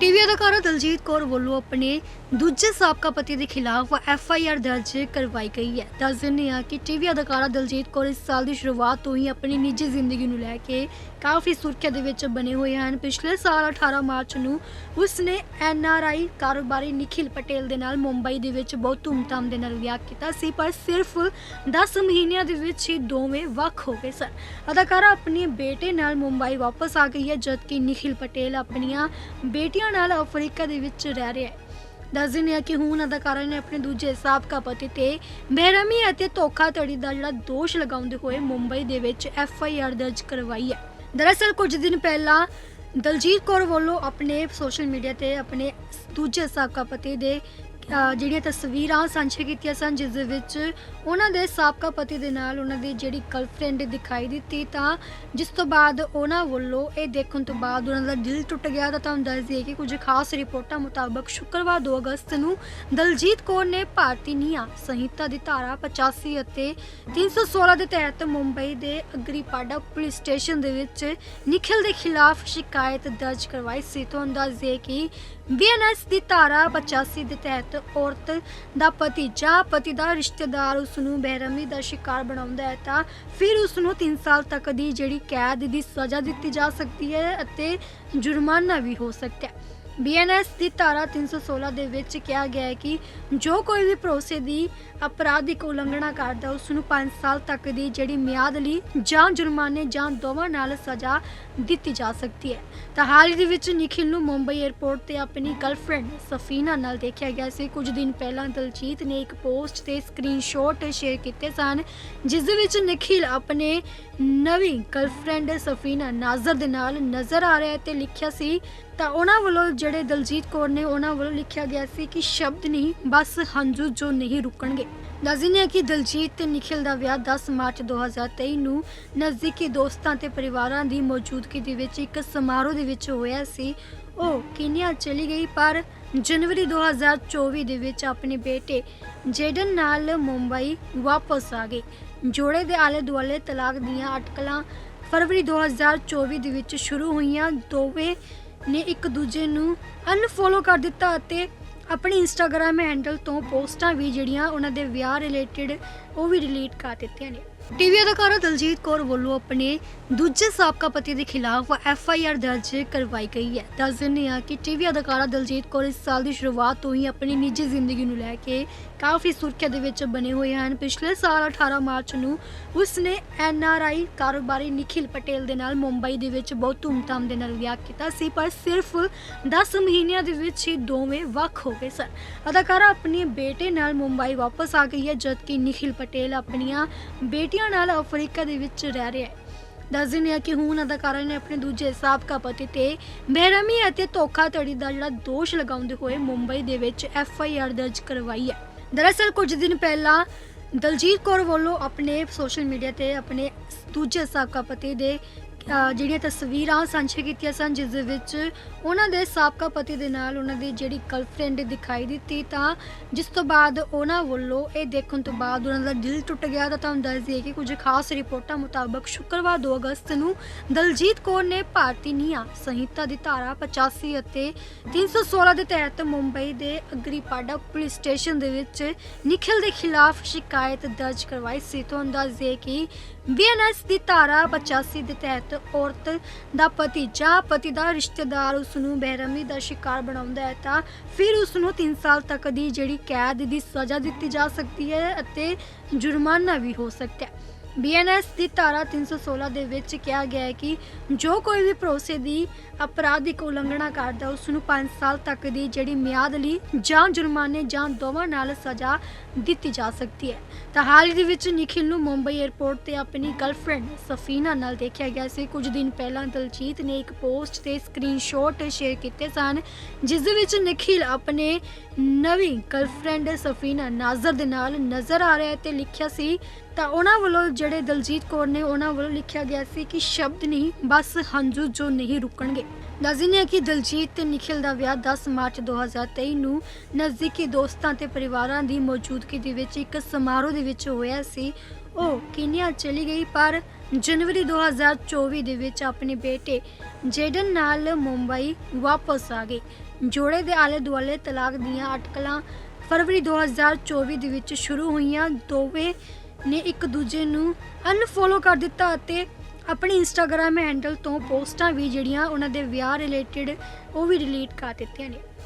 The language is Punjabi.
ਟੀਵੀ ਅਦਾਕਾਰਾ ਦਲਜੀਤ ਕੌਰ ਵੱਲੋਂ ਆਪਣੇ ਦੂਜੇ ਸਾਬਕਾ ਪਤੀ ਦੇ ਖਿਲਾਫ ਐਫ ਆਈ ਆਰ ਦਰਜ ਕਰਵਾਈ ਗਈ ਹੈ। ਦੱਸ ਦਿੰਦੇ ਹਾਂ ਕਿ ਟੀਵੀ ਅਦਾਕਾਰਾ ਦਲਜੀਤ ਕੌਰ ਇਸ ਸਾਲ ਦੀ ਸ਼ੁਰੂਆਤ ਤੋਂ ਹੀ ਆਪਣੀ ਨਿੱਜੀ ਜ਼ਿੰਦਗੀ ਨੂੰ ਲੈ ਕੇ ਕਾਫੀ ਸੁਰਖੀਆਂ ਦੇ ਵਿੱਚ ਬਣੇ ਹੋਏ ਹਨ। ਪਿਛਲੇ ਸਾਲ 18 ਮਾਰਚ ਨੂੰ ਉਸ ਨੇ ਐਨ ਆਰ ਆਈ ਕਾਰੋਬਾਰੀ ਨikhil ਪਟੇਲ ਦੇ ਨਾਲ ਮੁੰਬਈ ਦੇ ਵਿੱਚ ਬਹੁਤ ਧੂਮਧਾਮ ਦੇ ਨਾਲ ਵਿਆਹ ਕੀਤਾ ਸੀ, ਪਰ ਸਿਰਫ 10 ਮਹੀਨਿਆਂ ਦੇ ਵਿੱਚ ਹੀ ਦੋਵੇਂ ਵੱਖ ਹੋ ਗਏ ਸਨ। ਅਦਾਕਾਰਾ ਆਪਣੇ ਬੇਟੇ ਨਾਲ ਮੁੰਬਈ ਵਾਪਸ ਆ ਗਈ ਹੈ, ਜਦਕਿ ਨikhil ਪਟੇਲ ਆਪਣੀਆਂ ਬੇਟੀਆਂ ਨਾਲ ਅਫਰੀਕਾ ਦੇ ਵਿੱਚ ਰਹਿ ਰਿਹਾ ਹੈ। ਦੱਸ ਦਿੰਦੇ ਹਾਂ ਕਿ ਹੁਣ ਅਦਾਕਾਰਾ ਨੇ ਆਪਣੇ ਦੂਜੇ ਸਾਬਕਾ ਪਤੀ ਤੇ ਬੇਰਹਿਮੀ ਅਤੇ ਧੋਖਾਧੜੀ ਦਾ ਜਿਹੜਾ ਦੋਸ਼ ਲਗਾਉਂਦੇ ਹੋਏ ਮੁੰਬਈ ਦੇ ਵਿੱਚ ਐਫ ਆਈ ਆਰ ਦਰਜ ਕਰਵਾਈ ਹੈ। ਦਰਅਸਲ ਕੁਝ ਦਿਨ ਪਹਿਲਾਂ ਦਲਜੀਤ ਕੌਰ ਵੱਲੋਂ ਆਪਣੇ ਸੋਸ਼ਲ ਮੀਡੀਆ ਤੇ ਆਪਣੇ ਦੂਜੇ ਸਾਬਕਾ ਪਤੀ ਦੇ ਜਿਹੜੀਆਂ ਤਸਵੀਰਾਂ ਸਾਂਝੀਆਂ ਕੀਤੀਆਂ ਸਨ, ਜਿਸ ਦੇ ਵਿੱਚ ਉਹਨਾਂ ਦੇ ਸਾਬਕਾ ਪਤੀ ਦੇ ਨਾਲ ਉਹਨਾਂ ਦੀ ਜਿਹੜੀ ਗਰਲਫ੍ਰੈਂਡ ਦਿਖਾਈ ਦਿੱਤੀ, ਤਾਂ ਜਿਸ ਤੋਂ ਬਾਅਦ ਉਹਨਾਂ ਵੱਲੋਂ ਇਹ ਦੇਖਣ ਤੋਂ ਬਾਅਦ ਉਹਨਾਂ ਦਾ ਦਿਲ ਟੁੱਟ ਗਿਆ। ਤਾਂ ਤੁਹਾਨੂੰ ਦੱਸ ਦਈਏ ਕਿ ਕੁਝ ਖਾਸ ਰਿਪੋਰਟਾਂ ਮੁਤਾਬਕ ਸ਼ੁੱਕਰਵਾਰ 2 ਅਗਸਤ ਨੂੰ ਦਲਜੀਤ ਕੌਰ ਨੇ ਭਾਰਤੀ ਨਿਆਂ ਸੰਹਿਤਾ ਦੀ ਧਾਰਾ 85 ਅਤੇ 316 ਦੇ ਤਹਿਤ ਮੁੰਬਈ ਦੇ ਅਗਰੀਪਾੜਾ ਪੁਲਿਸ ਸਟੇਸ਼ਨ ਦੇ ਵਿੱਚ ਨikhil ਦੇ ਖਿਲਾਫ ਸ਼ਿਕਾਇਤ ਦਰਜ ਕਰਵਾਈ ਸੀ। ਤੁਹਾਨੂੰ ਦੱਸ ਦਈਏ ਕਿ ਬੀਐਨਐਸ ਦੀ ਧਾਰਾ 85 ਦੇ ਤਹਿਤ ਔਰਤ ਦਾ ਪਤੀ। ਜਾਂ ਪਤੀ ਦਾ ਰਿਸ਼ਤੇਦਾਰ ਉਸ ਨੂੰ ਬੇਰਹਿਮੀ ਦਾ ਸ਼ਿਕਾਰ ਬਣਾਉਂਦਾ ਹੈ ਤਾਂ ਫਿਰ ਉਸ ਨੂੰ 3 ਸਾਲ ਤੱਕ ਦੀ ਜਿਹੜੀ ਕੈਦ ਦੀ ਸਜ਼ਾ ਦਿੱਤੀ ਜਾ ਸਕਦੀ ਹੈ ਅਤੇ ਜੁਰਮਾਨਾ ਵੀ ਹੋ ਸਕਦਾ ਹੈ। ਬੀਐਨਐਸ ਦੀ ਧਾਰਾ 316 ਦੇ ਵਿੱਚ ਕਿਹਾ ਗਿਆ ਹੈ ਕਿ ਜੋ ਕੋਈ ਵੀ ਭਰੋਸੇ ਦੀ ਅਪਰਾਧਿਕ ਉਲੰਘਣਾ ਕਰਦਾ ਉਸ ਨੂੰ 5 ਸਾਲ ਤੱਕ ਦੀ ਜਿਹੜੀ ਮਿਆਦ ਲਈ ਜਾਂ ਜੁਰਮਾਨੇ ਜਾਂ ਦੋਵਾਂ ਨਾਲ ਸਜ਼ਾ ਦਿੱਤੀ ਜਾ ਸਕਦੀ ਹੈ। ਤਾਂ ਹਾਲ ਹੀ ਵਿੱਚ ਨikhil ਨੂੰ ਮੁੰਬਈ 에ਅਰਪੋਰਟ ਤੇ ਆਪਣੀ ਗਰਲਫ੍ਰੈਂਡ ਸਫੀਨਾ ਨਾਲ ਦੇਖਿਆ ਗਿਆ ਸੀ। ਕੁਝ ਦਿਨ ਪਹਿਲਾਂ ਦਲਜੀਤ ਨੇ ਇੱਕ ਪੋਸਟ ਤੇ ਸਕਰੀਨਸ਼ਾਟ ਸ਼ੇਅਰ ਕੀਤੇ ਸਨ, ਜਿਸ ਦੇ ਵਿੱਚ ਨikhil ਆਪਣੇ ਨਵੀਂ ਗਰਲਫ੍ਰੈਂਡ ਸਫੀਨਾ ਨਾਜ਼ਰ ਦੇ ਨਾਲ ਨਜ਼ਰ ਆ ਰਿਹਾ ਹੈ ਤੇ ਲਿਖਿਆ ਸੀ ਤਾਂ ਉਹਨਾਂ ਵੱਲੋਂ ਜਿਹੜੇ ਦਲਜੀਤ ਕੌਰ ਨੇ ਉਹਨਾਂ ਵੱਲੋਂ ਲਿਖਿਆ ਗਿਆ ਸੀ ਕਿ ਸ਼ਬਦ ਨਹੀਂ, ਬਸ ਹੰਝੂ ਜੋ ਨਹੀਂ ਰੁਕਣਗੇ। ਦੱਸਦੇ ਹਾਂ ਕਿ ਦਲਜੀਤ ਤੇ ਨikhil ਦਾ ਵਿਆਹ 10 ਮਾਰਚ 2023 ਨੂੰ ਨਜ਼ਦੀਕੀ ਦੋਸਤਾਂ ਤੇ ਪਰਿਵਾਰਾਂ ਦੀ ਮੌਜੂਦਗੀ ਦੇ ਵਿੱਚ ਇੱਕ ਸਮਾਰੋਹ ਦੇ ਵਿੱਚ ਹੋਇਆ ਸੀ। ਉਹ ਕੀਨੀਆ ਚਲੀ ਗਈ, ਪਰ ਜਨਵਰੀ 2024 ਦੇ ਵਿੱਚ ਆਪਣੇ ਬੇਟੇ ਜੇਡਨ ਨਾਲ ਮੁੰਬਈ ਵਾਪਸ ਆ ਗਏ। ਜੋੜੇ ਦੇ ਆਲੇ ਦੁਆਲੇ ਤਲਾਕ ਦੀਆਂ ਅਟਕਲਾਂ ਫਰਵਰੀ 2024 ਦੇ ਵਿੱਚ ਸ਼ੁਰੂ ਹੋਈਆਂ। ਦੋਵੇਂ ਨੇ ਇੱਕ ਦੂਜੇ ਨੂੰ ਅਨਫੋਲੋ ਕਰ ਦਿੱਤਾ ਅਤੇ ਆਪਣੇ ਇੰਸਟਾਗ੍ਰam ਹੈਂਡਲ ਤੋਂ ਪੋਸਟਾਂ ਵੀ ਜਿਹੜੀਆਂ ਉਹਨਾਂ ਦੇ ਵਿਆਹ ਰਿਲੇਟਡ ਉਹ ਵੀ ਡਿਲੀਟ ਕਰ ਦਿੱਤੀਆਂ ਨੇ। ਟੀਵੀ ਅਦਾਕਾਰਾ ਦਲਜੀਤ ਕੌਰ ਵੱਲੋਂ ਆਪਣੇ ਦੂਜੇ ਸਾਬਕਾ ਪਤੀ ਦੇ ਖਿਲਾਫ ਐਫ ਆਈ ਆਰ ਦਰਜ ਕਰਵਾਈ ਗਈ ਹੈ। ਦੱਸ ਦਿੰਦੇ ਹਾਂ ਕਿ ਟੀਵੀ ਅਦਾਕਾਰਾ ਦਲਜੀਤ ਕੌਰ ਇਸ ਸਾਲ ਦੀ ਸ਼ੁਰੂਆਤ ਤੋਂ ਹੀ ਆਪਣੀ ਨਿੱਜੀ ਜ਼ਿੰਦਗੀ ਨੂੰ ਲੈ ਕੇ ਕਾਫੀ ਸੁਰਖੀਆਂ ਦੇ ਵਿੱਚ ਬਣੇ ਹੋਏ ਹਨ। ਪਿਛਲੇ ਸਾਲ 18 ਮਾਰਚ ਨੂੰ ਉਸਨੇ ਐਨ ਆਰ ਆਈ ਕਾਰੋਬਾਰੀ ਨikhil ਪਟੇਲ ਦੇ ਨਾਲ ਮੁੰਬਈ ਦੇ ਵਿੱਚ ਬਹੁਤ ਧੂਮਧਾਮ ਦੇ ਨਾਲ ਵਿਆਹ ਕੀਤਾ ਸੀ, ਪਰ ਸਿਰਫ 10 ਮਹੀਨਿਆਂ ਦੇ ਵਿੱਚ ਹੀ ਦੋਵੇਂ ਵੱਖ ਹੋ ਗਏ ਸਨ। ਅਦਾਕਾਰਾ ਆਪਣੇ ਬੇਟੇ ਨਾਲ ਮੁੰਬਈ ਵਾਪਸ ਆ ਗਈ ਹੈ, ਜਦਕਿ ਨikhil ਪਟੇਲ ਆਪਣੀਆਂ ਬੇਟੀਆਂ ਨਾਲ ਅਫਰੀਕਾ ਦੇ ਵਿੱਚ ਰਹਿ ਰਿਹਾ ਹੈ। ਦੱਸ ਦਿੰਦੇ ਹਾਂ ਕਿ ਹੁਣ ਅਦਾਕਾਰਾ ਨੇ ਆਪਣੇ ਦੂਜੇ ਸਾਬਕਾ ਪਤੀ ਤੇ ਬੇਰਹਿਮੀ ਅਤੇ ਧੋਖਾਧੜੀ ਦਾ ਜਿਹੜਾ ਦੋਸ਼ ਲਗਾਉਂਦੇ ਹੋਏ ਮੁੰਬਈ ਦੇ ਵਿੱਚ ਐਫ ਆਈ ਆਰ ਦਰਜ ਕਰਵਾਈ ਹੈ। ਦਰਅਸਲ ਕੁਝ ਦਿਨ ਪਹਿਲਾਂ ਦਲਜੀਤ ਕੌਰ ਵੱਲੋਂ ਆਪਣੇ ਸੋਸ਼ਲ ਮੀਡੀਆ ਤੇ ਆਪਣੇ ਦੂਜੇ ਸਾਬਕਾ ਪਤੀ ਦੇ ਜਿਹੜੀਆਂ ਤਸਵੀਰਾਂ ਸਾਂਝੀਆਂ ਕੀਤੀਆਂ ਸਨ, ਜਿਸ ਦੇ ਵਿੱਚ ਉਹਨਾਂ ਦੇ ਸਾਬਕਾ ਪਤੀ ਦੇ ਨਾਲ ਉਹਨਾਂ ਦੀ ਜਿਹੜੀ ਗਰਲਫ੍ਰੈਂਡ ਦਿਖਾਈ ਦਿੱਤੀ, ਤਾਂ ਜਿਸ ਤੋਂ ਬਾਅਦ ਉਹਨਾਂ ਵੱਲੋਂ ਇਹ ਦੇਖਣ ਤੋਂ ਬਾਅਦ ਉਹਨਾਂ ਦਾ ਦਿਲ ਟੁੱਟ ਗਿਆ। ਤਾਂ ਤੁਹਾਨੂੰ ਦੱਸ ਦਈਏ ਕਿ ਕੁਝ ਖਾਸ ਰਿਪੋਰਟਾਂ ਮੁਤਾਬਕ ਸ਼ੁੱਕਰਵਾਰ 2 ਅਗਸਤ ਨੂੰ ਦਲਜੀਤ ਕੌਰ ਨੇ ਭਾਰਤੀ ਨਿਆਂ ਸੰਹਿਤਾ ਦੀ ਧਾਰਾ 85 ਅਤੇ 316 ਦੇ ਤਹਿਤ ਮੁੰਬਈ ਦੇ ਅਗਰੀਪਾੜਾ ਪੁਲਿਸ ਸਟੇਸ਼ਨ ਦੇ ਵਿੱਚ ਨikhil ਦੇ ਖਿਲਾਫ ਸ਼ਿਕਾਇਤ ਦਰਜ ਕਰਵਾਈ ਸੀ। ਤੁਹਾਨੂੰ ਦੱਸ ਦਈਏ ਕਿ ਬੀਐਨਐਸ ਦੀ ਧਾਰਾ 85 ਦੇ ਤਹਿਤ ਔਰਤ ਦਾ ਪਤੀ। ਜਾਂ ਪਤੀ ਦਾ ਰਿਸ਼ਤੇਦਾਰ ਉਸ ਨੂੰ ਬੇਰਹਿਮੀ ਦਾ ਸ਼ਿਕਾਰ ਬਣਾਉਂਦਾ ਹੈ ਤਾਂ ਫਿਰ ਉਸ ਨੂੰ 3 ਸਾਲ ਤੱਕ ਦੀ ਜਿਹੜੀ ਕੈਦ ਦੀ ਸਜ਼ਾ ਦਿੱਤੀ ਜਾ ਸਕਦੀ ਹੈ ਅਤੇ ਜੁਰਮਾਨਾ ਵੀ ਹੋ ਸਕਦਾ ਹੈ। ਬੀਐਨਐਸ ਦੀ ਧਾਰਾ 316 ਦੇ ਵਿੱਚ ਕਿਹਾ ਗਿਆ ਹੈ ਕਿ ਜੋ ਕੋਈ ਵੀ ਭਰੋਸੇ ਦੀ ਅਪਰਾਧਿਕ ਉਲੰਘਣਾ ਕਰਦਾ ਉਸ ਨੂੰ 5 ਸਾਲ ਤੱਕ ਦੀ ਜਿਹੜੀ ਮਿਆਦ ਲਈ ਜਾਂ ਜੁਰਮਾਨੇ ਜਾਂ ਦੋਵਾਂ ਨਾਲ ਸਜ਼ਾ ਦਿੱਤੀ ਜਾ ਸਕਦੀ ਹੈ। ਤਾਂ ਹਾਲ ਹੀ ਵਿੱਚ ਨikhil ਨੂੰ ਮੁੰਬਈ 에ਅਰਪੋਰਟ ਤੇ ਆਪਣੀ ਗਰਲਫ੍ਰੈਂਡ ਸਫੀਨਾ ਨਾਲ ਦੇਖਿਆ ਗਿਆ ਸੀ। ਕੁਝ ਦਿਨ ਪਹਿਲਾਂ ਦਲਜੀਤ ਨੇ ਇੱਕ ਪੋਸਟ ਤੇ ਸਕਰੀਨਸ਼ਾਟ ਸ਼ੇਅਰ ਕੀਤੇ ਸਨ, ਜਿਸ ਦੇ ਵਿੱਚ ਨikhil ਆਪਣੇ ਨਵੀਂ ਗਰਲਫ੍ਰੈਂਡ ਸਫੀਨਾ ਨਾਜ਼ਰ ਦੇ ਨਾਲ ਨਜ਼ਰ ਆ ਰਿਹਾ ਹੈ ਤੇ ਲਿਖਿਆ ਸੀ ਤਾਂ ਉਹਨਾਂ ਵੱਲੋਂ ਜਿਹੜੇ ਦਲਜੀਤ ਕੌਰ ਨੇ ਉਹਨਾਂ ਵੱਲੋਂ ਲਿਖਿਆ ਗਿਆ ਸੀ ਕਿ ਸ਼ਬਦ ਨਹੀਂ, ਬਸ ਹੰਝੂ ਜੋ ਨਹੀਂ ਰੁਕਣਗੇ। ਦੱਸ ਦਿੰਦੇ ਹਾਂ ਕਿ ਦਲਜੀਤ ਤੇ ਨikhil ਦਾ ਵਿਆਹ 10 ਮਾਰਚ 2023 ਨੂੰ ਨਜ਼ਦੀਕੀ ਦੋਸਤਾਂ ਤੇ ਪਰਿਵਾਰਾਂ ਦੀ ਮੌਜੂਦਗੀ ਦੇ ਵਿੱਚ ਇੱਕ ਸਮਾਰੋਹ ਦੇ ਵਿੱਚ ਹੋਇਆ ਸੀ। ਉਹ ਕੀਨੀਆ ਚਲੀ ਗਈ, ਪਰ ਜਨਵਰੀ 2024 ਦੇ ਵਿੱਚ ਆਪਣੇ ਬੇਟੇ ਜੇਡਨ ਨਾਲ ਮੁੰਬਈ ਵਾਪਸ ਆ ਗਈ ਜੋੜੇ ਦੇ ਆਲੇ ਦੁਆਲੇ ਤਲਾਕ ਦੀਆਂ ਅਟਕਲਾਂ ਫਰਵਰੀ 2024 ਦੇ ਵਿੱਚ ਸ਼ੁਰੂ ਹੋਈਆਂ। ਦੋਵੇਂ ਨੇ ਇੱਕ ਦੂਜੇ ਨੂੰ ਅਨਫੋਲੋ ਕਰ ਦਿੱਤਾ ਅਤੇ ਆਪਣੀ ਇੰਸਟਾਗ੍ਰam ਹੈਂਡਲ ਤੋਂ ਪੋਸਟਾਂ ਵੀ ਜਿਹੜੀਆਂ ਉਹਨਾਂ ਦੇ ਵਿਆਹ ਰਿਲੇਟਡ ਉਹ ਵੀ ਡਿਲੀਟ ਕਰ ਦਿੱਤੀਆਂ ਨੇ।